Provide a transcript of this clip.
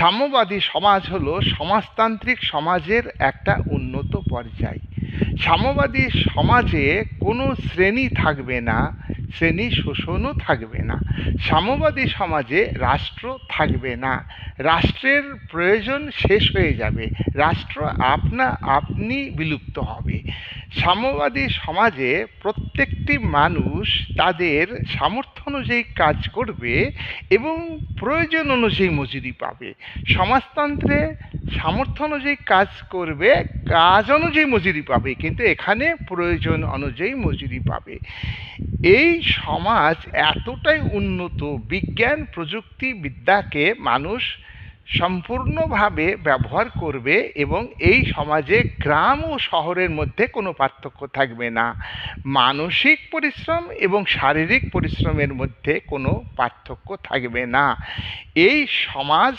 সাম্যবাদী সমাজ হলো সমাজতান্ত্রিক সমাজের একটা উন্নত পর্যায়। সাম্যবাদী সমাজে কোনো শ্রেণি থাকবে না শ্রেণি শোষণও থাকবে না। সাম্যবাদী সমাজে রাষ্ট্র থাকবে না। রাষ্ট্রের প্রয়োজন শেষ হয়ে যাবে। রাষ্ট্র আপনা আপনি বিলুপ্ত হবে। সাম্যবাদী সমাজে প্রত্যেকটি মানুষ তাদের সামর্থ্য অনুযায়ী কাজ করবে এবং প্রয়োজন অনুযায়ী মজুরি পাবে। সমাজতন্ত্রে সামর্থ্য অনুযায়ী কাজ করবে, কাজ অনুযায়ী মজুরি পাবে, কিন্তু এখানে প্রয়োজন অনুযায়ী মজুরি পাবে। এই সমাজ এতটাই উন্নত, বিজ্ঞান, প্রযুক্তি, বিদ্যাকে মানুষ সম্পূর্ণভাবে ব্যবহার করবে এবং এই সমাজে গ্রাম ও শহরের মধ্যে কোনো পার্থক্য থাকবে না। মানসিক পরিশ্রম এবং শারীরিক পরিশ্রমের মধ্যে কোনো পার্থক্য থাকবে না। এই সমাজ